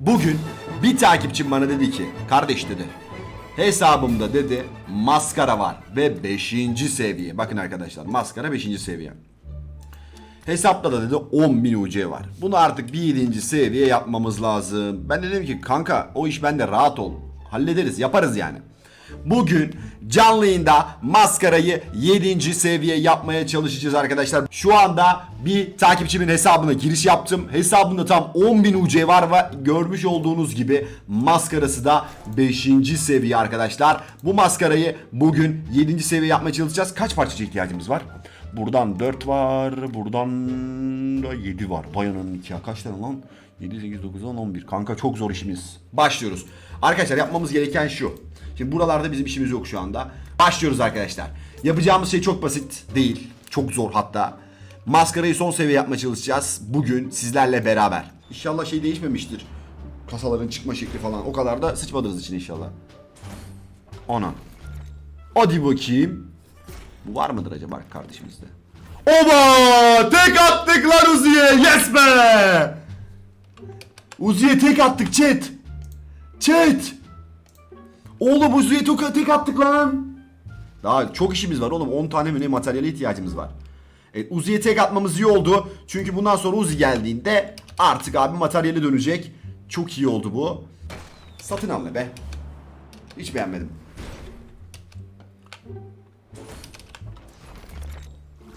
Bugün bir takipçim bana dedi ki kardeş dedi hesabımda dedi maskara var ve 5. seviye. Bakın arkadaşlar maskara 5. seviye. Hesapta da dedi 10.000 UC var. Bunu artık bir 7. seviye yapmamız lazım. Ben de dedim ki kanka o iş bende rahat ol. Hallederiz yaparız yani. Bugün canlı maskarayı 7. seviye yapmaya çalışacağız arkadaşlar. Şu anda bir takipçimin hesabına giriş yaptım. Hesabında tam 10.000 UC var ve görmüş olduğunuz gibi maskarası da 5. seviye arkadaşlar. Bu maskarayı bugün 7. seviye yapmaya çalışacağız. Kaç parçacığa ihtiyacımız var? Buradan 4 var. Buradan da 7 var. Bayanın nikahı kaç tane lan? 7, 8, 9, 10, 11. Kanka çok zor işimiz. Başlıyoruz. Arkadaşlar yapmamız gereken şu. Şimdi buralarda bizim işimiz yok şu anda. Başlıyoruz arkadaşlar. Yapacağımız şey çok basit değil. Çok zor hatta. Maskarayı son seviye yapmaya çalışacağız. Bugün sizlerle beraber. İnşallah şey değişmemiştir. Kasaların çıkma şekli falan. O kadar da sıçmadınız için inşallah. Ona. Hadi bakayım. Bu var mıdır acaba kardeşimizde? Oba! Tek attık lan Uzi'ye! Yes be! Uzi'ye tek attık chat. Chat. Oğlum Uzi'ye tek, tek attık lan. Daha çok işimiz var oğlum. 10 tane mi ne materyale ihtiyacımız var. Evet Uzi'ye tek atmamız iyi oldu. Çünkü bundan sonra Uzi geldiğinde artık abi materyale dönecek. Çok iyi oldu bu. Satın al be. Hiç beğenmedim.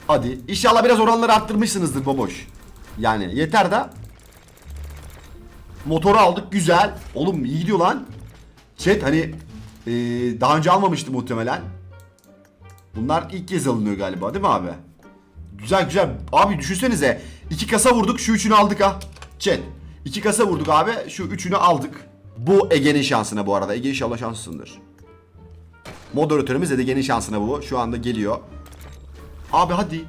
Hadi. İnşallah biraz oranları arttırmışsınızdır baboş. Yani yeter de. Motoru aldık güzel. Oğlum iyi gidiyor lan. Chat hani ee, daha önce almamıştı muhtemelen. Bunlar ilk kez alınıyor galiba değil mi abi? Güzel güzel. Abi düşünsenize. iki kasa vurduk şu üçünü aldık ha. Chat. İki kasa vurduk abi şu üçünü aldık. Bu Ege'nin şansına bu arada. Ege inşallah şanslısındır. Moderatörümüz Ege'nin şansına bu. Şu anda geliyor. Abi hadi.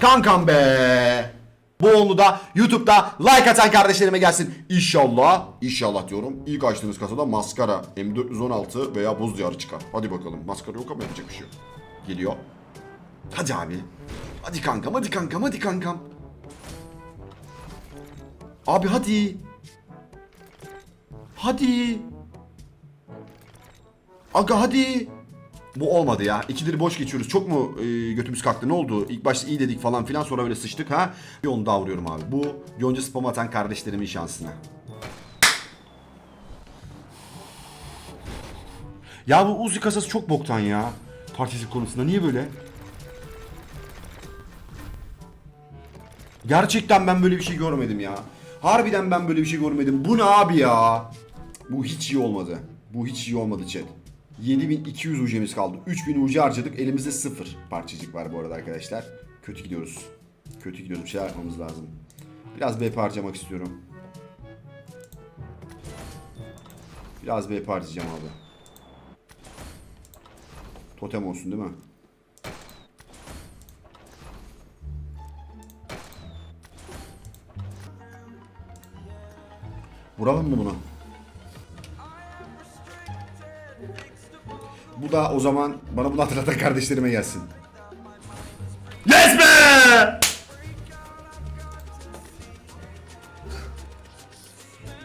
Kankam be. Bu onu da YouTube'da like atan kardeşlerime gelsin. İnşallah, inşallah diyorum. İlk açtığınız kasada maskara M416 veya buz diyarı çıkar. Hadi bakalım. Maskara yok ama yapacak bir şey yok. Geliyor. Hadi abi. Hadi kankam, hadi kankam, hadi kankam. Abi hadi. Hadi. Aga hadi. Bu olmadı ya. İkileri boş geçiyoruz. Çok mu e, götümüz kalktı? Ne oldu? İlk başta iyi dedik falan filan sonra böyle sıçtık ha. Bir onu daha vuruyorum abi. Bu yonca spam atan kardeşlerimin şansına. Ya bu Uzi kasası çok boktan ya. Partisip konusunda. Niye böyle? Gerçekten ben böyle bir şey görmedim ya. Harbiden ben böyle bir şey görmedim. Bu ne abi ya? Bu hiç iyi olmadı. Bu hiç iyi olmadı chat. 7200 UC'miz kaldı. 3000 UC harcadık. Elimizde sıfır parçacık var bu arada arkadaşlar. Kötü gidiyoruz. Kötü gidiyoruz. Bir şeyler yapmamız lazım. Biraz BP harcamak istiyorum. Biraz BP harcayacağım abi. Totem olsun değil mi? Vuralım mı bunu? Bu da o zaman bana bunu hatırlatan kardeşlerime gelsin. Yes be!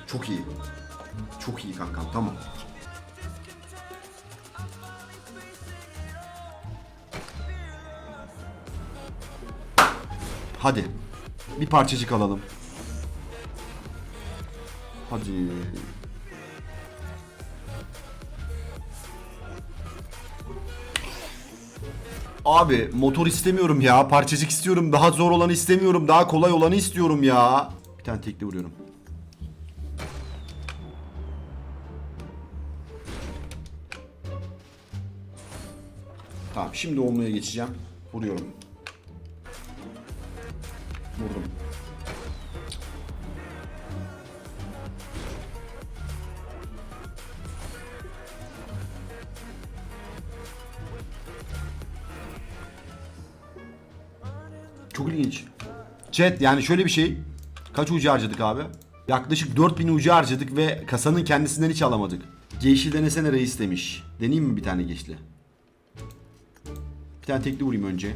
Çok iyi. Çok iyi kankam tamam. Hadi. Bir parçacık alalım. Hadi. Abi motor istemiyorum ya. Parçacık istiyorum. Daha zor olanı istemiyorum. Daha kolay olanı istiyorum ya. Bir tane tekli vuruyorum. Tamam şimdi olmaya geçeceğim. Vuruyorum. Vurdum. Çok ilginç. Chat yani şöyle bir şey. Kaç ucu harcadık abi? Yaklaşık 4000 ucu harcadık ve kasanın kendisinden hiç alamadık. Geçli denesene reis demiş. Deneyeyim mi bir tane geçli? Bir tane tekli vurayım önce.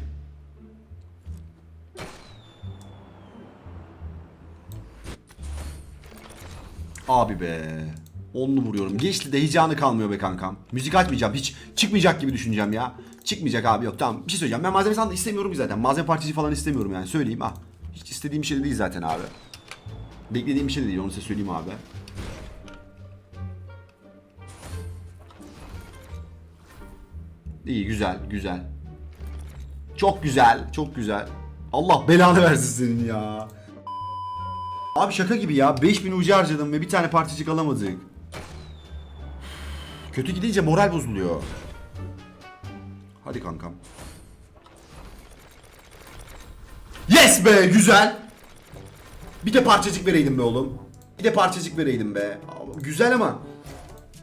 Abi be. Onlu vuruyorum. Geçti de heyecanı kalmıyor be kankam. Müzik açmayacağım. Hiç çıkmayacak gibi düşüneceğim ya. Çıkmayacak abi yok tamam. Bir şey söyleyeceğim. Ben malzeme sandığı istemiyorum ki zaten. Malzeme parçacı falan istemiyorum yani. Söyleyeyim ha. Hiç istediğim şey de değil zaten abi. Beklediğim bir şey de değil. Onu size söyleyeyim abi. İyi güzel güzel. Çok güzel çok güzel. Allah belanı versin senin ya. Abi şaka gibi ya. 5000 ucu harcadım ve bir tane parçacık alamadık. Kötü gidince moral bozuluyor. Hadi kankam. Yes be güzel. Bir de parçacık vereydim be oğlum. Bir de parçacık vereydim be. Güzel ama.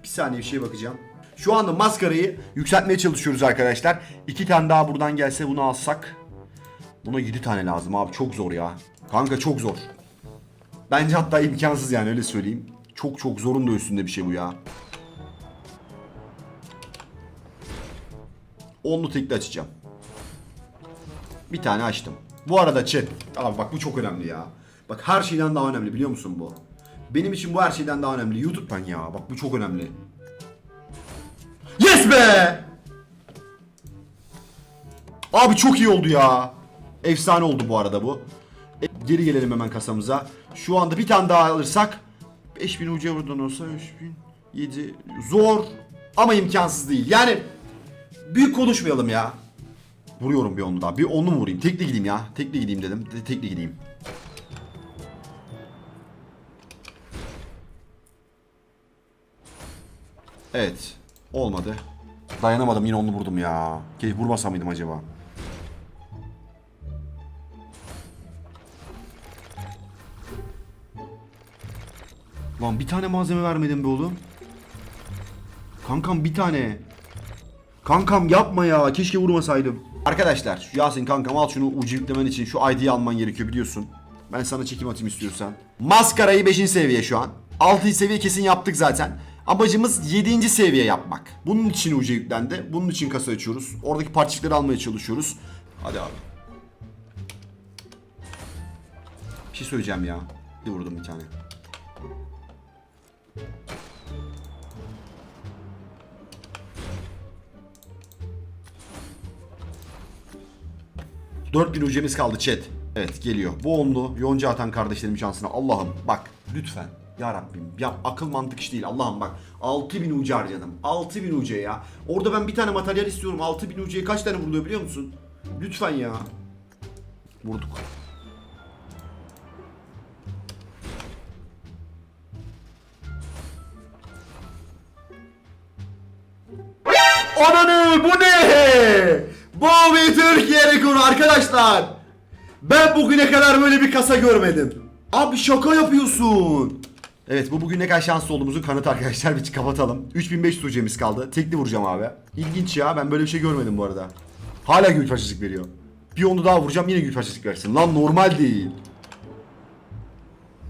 Bir saniye bir şeye bakacağım. Şu anda maskarayı yükseltmeye çalışıyoruz arkadaşlar. İki tane daha buradan gelse bunu alsak. Buna 7 tane lazım abi çok zor ya. Kanka çok zor. Bence hatta imkansız yani öyle söyleyeyim. Çok çok zorun da üstünde bir şey bu ya. Onlu tekli açacağım. Bir tane açtım. Bu arada chat. Abi bak bu çok önemli ya. Bak her şeyden daha önemli biliyor musun bu? Benim için bu her şeyden daha önemli. YouTube'dan ya. Bak bu çok önemli. Yes be! Abi çok iyi oldu ya. Efsane oldu bu arada bu. E, geri gelelim hemen kasamıza. Şu anda bir tane daha alırsak 5000 ucuya buradan olsa 3000 7 zor ama imkansız değil. Yani büyük konuşmayalım ya. Vuruyorum bir onu daha. Bir onu mu vurayım? Tekli gideyim ya. Tekli gideyim dedim. De- Tekli gideyim. Evet. Olmadı. Dayanamadım yine onu vurdum ya. Keşke vurmasam mıydım acaba? Lan bir tane malzeme vermedin be oğlum. Kankam bir tane. Kankam yapma ya. Keşke vurmasaydım. Arkadaşlar Yasin kankam al şunu ucu yüklemen için şu ID'yi alman gerekiyor biliyorsun. Ben sana çekim atayım istiyorsan. Maskarayı 5. seviye şu an. 6. seviye kesin yaptık zaten. Amacımız 7. seviye yapmak. Bunun için ucu yüklendi. Bunun için kasa açıyoruz. Oradaki parçacıkları almaya çalışıyoruz. Hadi abi. Bir şey söyleyeceğim ya. Bir vurdum bir tane. Dört bin ucemiz kaldı chat. Evet geliyor. Bu onlu yonca atan kardeşlerim şansına. Allah'ım bak lütfen. Ya Rabbim ya akıl mantık iş değil Allah'ım bak 6000 ucu harcadım 6000 ucuya ya Orada ben bir tane materyal istiyorum 6000 ucuya kaç tane vuruluyor biliyor musun Lütfen ya Vurduk Ananı bu ne? Bu bir Türkiye rekoru arkadaşlar. Ben bugüne kadar böyle bir kasa görmedim. Abi şaka yapıyorsun. Evet bu bugüne kadar şanslı olduğumuzun kanıtı arkadaşlar. Bir kapatalım. 3500 ucemiz kaldı. Tekli vuracağım abi. İlginç ya ben böyle bir şey görmedim bu arada. Hala gül parçacık veriyor. Bir onu daha vuracağım yine gül parçacık versin. Lan normal değil.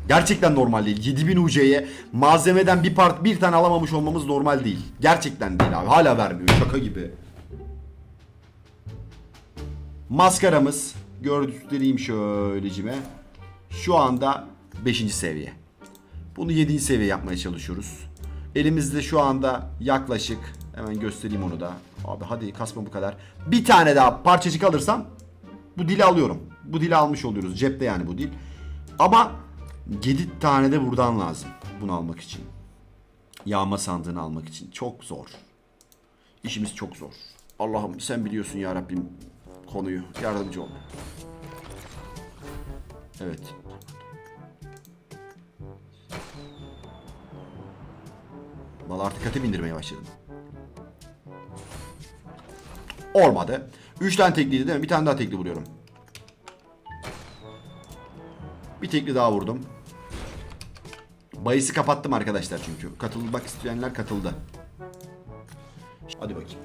Gerçekten normal değil. 7000 UC'ye malzemeden bir part bir tane alamamış olmamız normal değil. Gerçekten değil abi. Hala vermiyor. Şaka gibi. Maskaramız gördükleriyim şöylecime. Şu anda 5. seviye. Bunu 7. seviye yapmaya çalışıyoruz. Elimizde şu anda yaklaşık hemen göstereyim onu da. Abi hadi kasma bu kadar. Bir tane daha parçacık alırsam bu dili alıyorum. Bu dili almış oluyoruz. Cepte yani bu dil. Ama 7 tane de buradan lazım. Bunu almak için. Yağma sandığını almak için. Çok zor. İşimiz çok zor. Allah'ım sen biliyorsun ya Rabbim konuyu. Yardımcı ol. Evet. Valla artık katı bindirmeye başladım. Olmadı. 3 tane tekliydi değil mi? Bir tane daha tekli vuruyorum. Bir tekli daha vurdum. Bayisi kapattım arkadaşlar çünkü. Katılmak isteyenler katıldı. Hadi bakayım.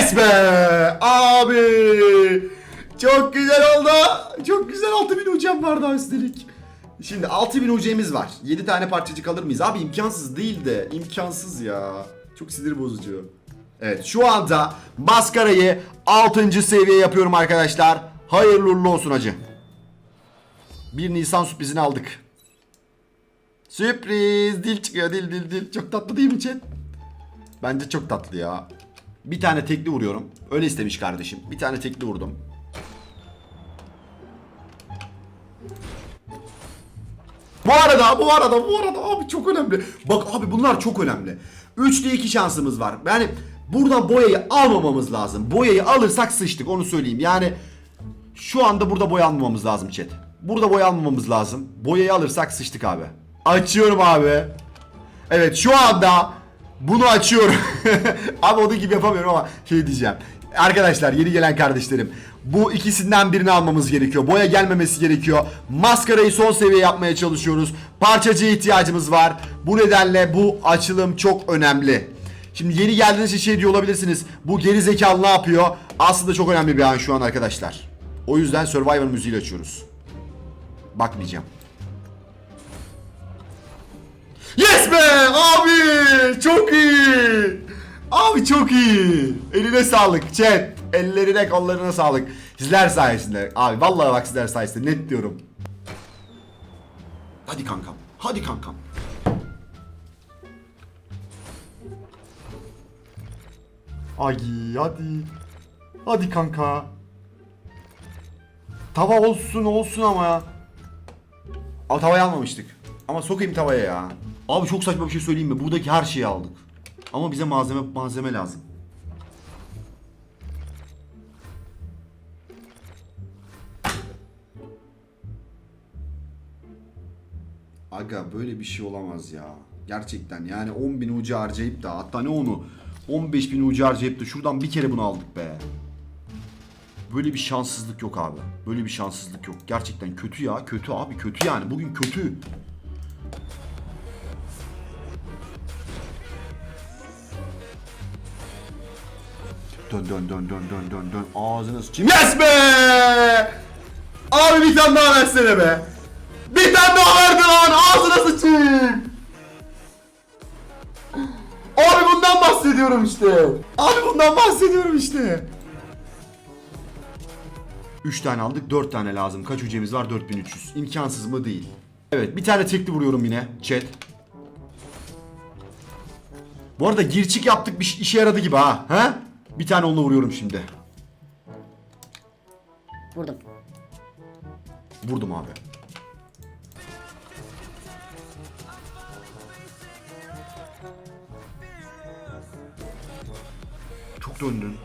Yes be! Abi! Çok güzel oldu. Çok güzel 6000 ucam var daha üstelik. Şimdi 6000 ucemiz var. 7 tane parçacık alır mıyız? Abi imkansız değil de. imkansız ya. Çok sinir bozucu. Evet şu anda maskarayı 6. seviye yapıyorum arkadaşlar. Hayırlı olsun hacı. 1 Nisan sürprizini aldık. Sürpriz dil çıkıyor dil dil dil. Çok tatlı değil mi chat? Bence çok tatlı ya. Bir tane tekli vuruyorum. Öyle istemiş kardeşim. Bir tane tekli vurdum. Bu arada, bu arada, bu arada abi çok önemli. Bak abi bunlar çok önemli. 3'te 2 şansımız var. Yani buradan boyayı almamamız lazım. Boyayı alırsak sıçtık onu söyleyeyim. Yani şu anda burada boya almamamız lazım chat. Burada boya almamamız lazım. Boyayı alırsak sıçtık abi. Açıyorum abi. Evet şu anda bunu açıyorum. Abi onun gibi yapamıyorum ama şey diyeceğim. Arkadaşlar yeni gelen kardeşlerim. Bu ikisinden birini almamız gerekiyor. Boya gelmemesi gerekiyor. Maskarayı son seviye yapmaya çalışıyoruz. Parçacıya ihtiyacımız var. Bu nedenle bu açılım çok önemli. Şimdi yeni geldiğiniz için şey diyor olabilirsiniz. Bu geri zekalı ne yapıyor? Aslında çok önemli bir an şu an arkadaşlar. O yüzden Survivor müziğiyle açıyoruz. Bakmayacağım. Yes be abi çok iyi. Abi çok iyi. Eline sağlık chat. Ellerine kollarına sağlık. Sizler sayesinde. Abi vallahi bak sizler sayesinde net diyorum. Hadi kankam. Hadi kankam. Ay hadi. Hadi kanka. Tava olsun olsun ama ya. Ama tavayı almamıştık. Ama sokayım tavaya ya. Abi çok saçma bir şey söyleyeyim mi? Buradaki her şeyi aldık. Ama bize malzeme malzeme lazım. Aga böyle bir şey olamaz ya. Gerçekten yani 10 bin ucu harcayıp da hatta ne onu 15 bin ucu harcayıp da şuradan bir kere bunu aldık be. Böyle bir şanssızlık yok abi. Böyle bir şanssızlık yok. Gerçekten kötü ya. Kötü abi kötü yani. Bugün kötü. Dön dön dön dön dön dön dön. Ağzına sıçayım. Yes be! Abi bir tane daha versene be. Bir tane daha verdi lan. Ağzına sıçayım. Abi bundan bahsediyorum işte. Abi bundan bahsediyorum işte. 3 tane aldık 4 tane lazım. Kaç hücremiz var? 4300. İmkansız mı? Değil. Evet bir tane tekli vuruyorum yine. Chat. Bu arada girçik yaptık bir işe yaradı gibi ha. Ha? Bir tane onunla vuruyorum şimdi. Vurdum. Vurdum abi. Çok döndün.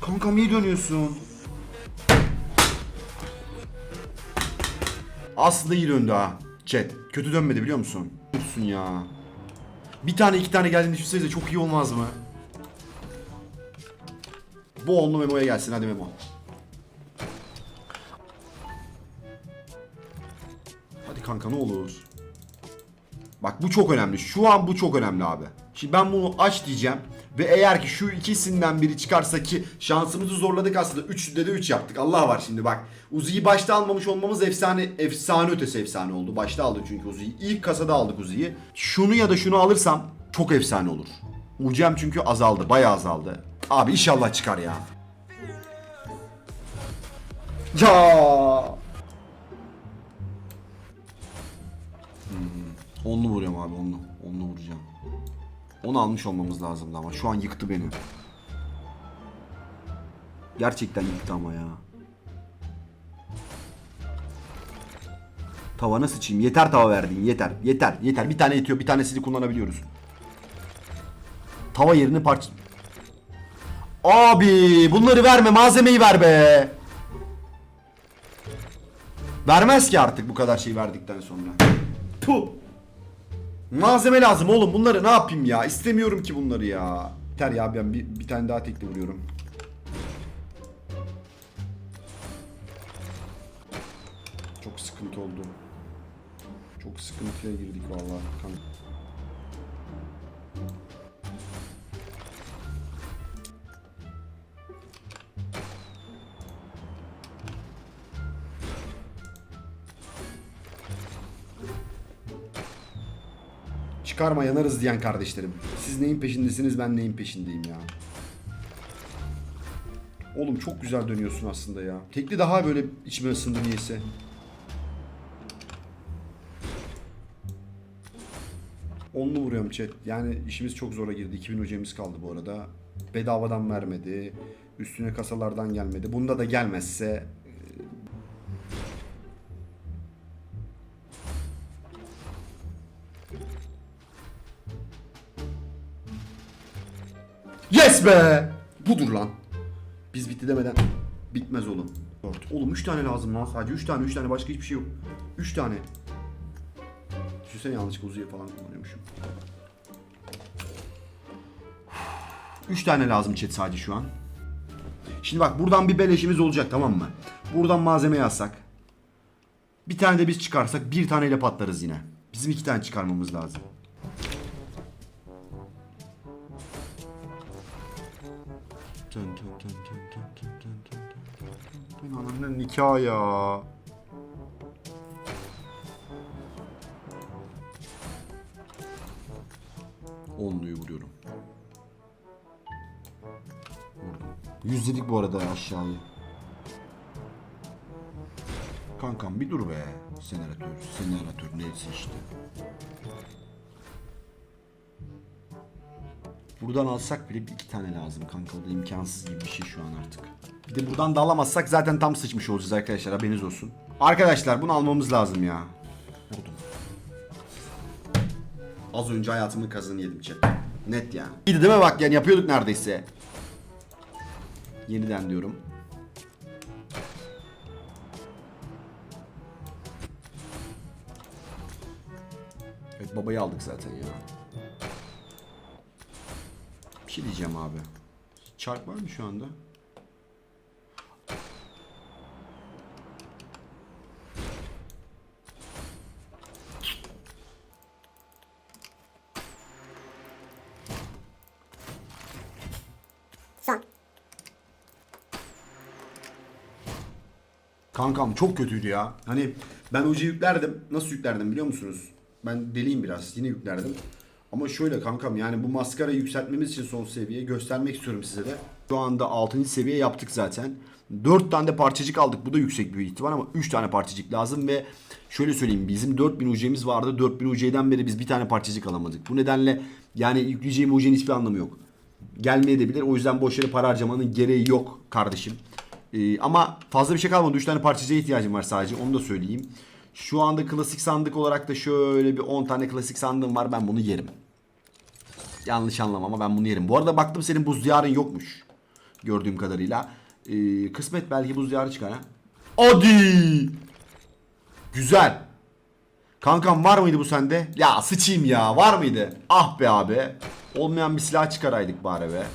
Kankam iyi dönüyorsun. Aslında iyi döndü ha. Chat. Kötü dönmedi biliyor musun? Dursun ya. Bir tane iki tane geldiğini düşünsenize çok iyi olmaz mı? Bu onlu Memo'ya gelsin hadi Memo. Hadi kanka ne olur. Bak bu çok önemli. Şu an bu çok önemli abi. Şimdi ben bunu aç diyeceğim. Ve eğer ki şu ikisinden biri çıkarsa ki şansımızı zorladık aslında. 3'de de 3 yaptık. Allah var şimdi bak. Uzi'yi başta almamış olmamız efsane efsane ötesi efsane oldu. Başta aldık çünkü Uzi'yi. İlk kasada aldık Uzi'yi. Şunu ya da şunu alırsam çok efsane olur. Ucem çünkü azaldı. Bayağı azaldı. Abi inşallah çıkar ya. Ya. Onlu vuruyorum abi onlu. Onlu vuracağım. Onu almış olmamız lazımdı ama şu an yıktı beni. Gerçekten yıktı ama ya. Tavana sıçayım. Yeter tava verdiğin yeter. Yeter. Yeter. Bir tane yetiyor. Bir tanesini kullanabiliyoruz. Tava yerini parça... Abi bunları verme. Malzemeyi ver be. Vermez ki artık bu kadar şey verdikten sonra. Puh. Malzeme lazım oğlum. Bunları ne yapayım ya? İstemiyorum ki bunları ya. Yeter ya ben bir, bir tane daha tekli vuruyorum. Çok sıkıntı oldu. Çok sıkıntıya girdik vallahi. Kanka. Çıkarma yanarız diyen kardeşlerim. Siz neyin peşindesiniz ben neyin peşindeyim ya. Oğlum çok güzel dönüyorsun aslında ya. Tekli daha böyle içime ısındı niyeyse. Onlu vuruyorum chat. Yani işimiz çok zora girdi. 2000 hocamız kaldı bu arada. Bedavadan vermedi. Üstüne kasalardan gelmedi. Bunda da gelmezse Yes be! Budur lan. Biz bitti demeden bitmez oğlum. Dört. Oğlum 3 tane lazım lan sadece 3 tane 3 tane başka hiçbir şey yok. 3 tane. Düşünsene yanlışlıkla Uzi'ye falan kullanıyormuşum. 3 tane lazım chat sadece şu an. Şimdi bak buradan bir beleşimiz olacak tamam mı? Buradan malzeme yazsak. Bir tane de biz çıkarsak bir taneyle patlarız yine. Bizim iki tane çıkarmamız lazım. Tın tın tın tın tın tın tın tın tın tın. Ananın nikahı ya. Onluyu vuruyorum. Vurdum. Yüzledik bu arada aşağıya. Kankam bir dur be. Seneratör, seneratör neyse işte. Buradan alsak bile bir iki tane lazım kanka. O da imkansız gibi bir şey şu an artık. Bir de buradan da alamazsak zaten tam sıçmış olacağız arkadaşlar haberiniz olsun. Arkadaşlar bunu almamız lazım ya. Vurdum. Az önce hayatımın kazını yedim chat. Net yani. İyiydi değil mi bak yani yapıyorduk neredeyse. Yeniden diyorum. Evet babayı aldık zaten ya. Bir şey diyeceğim abi. Çark var mı şu anda? Son. Kankam çok kötüydü ya. Hani ben ucu yüklerdim. Nasıl yüklerdim biliyor musunuz? Ben deliyim biraz. Yine yüklerdim. Ama şöyle kankam yani bu maskara yükseltmemiz için son seviye göstermek istiyorum size de. Şu anda 6. seviye yaptık zaten. 4 tane de parçacık aldık. Bu da yüksek bir ihtimal ama 3 tane parçacık lazım ve şöyle söyleyeyim bizim 4000 UC'miz vardı. 4000 UC'den beri biz bir tane parçacık alamadık. Bu nedenle yani yükleyeceğim UC'nin hiçbir anlamı yok. Gelmeyebilir. O yüzden boş yere para harcamanın gereği yok kardeşim. Ee, ama fazla bir şey kalmadı. 3 tane parçacığa ihtiyacım var sadece. Onu da söyleyeyim. Şu anda klasik sandık olarak da şöyle bir 10 tane klasik sandığım var. Ben bunu yerim. Yanlış anlama ama ben bunu yerim. Bu arada baktım senin buz diyarın yokmuş. Gördüğüm kadarıyla. Ee, kısmet belki buz diyarı çıkar ha. Hadi. Güzel. Kankam var mıydı bu sende? Ya sıçayım ya var mıydı? Ah be abi. Olmayan bir silah çıkaraydık bari be.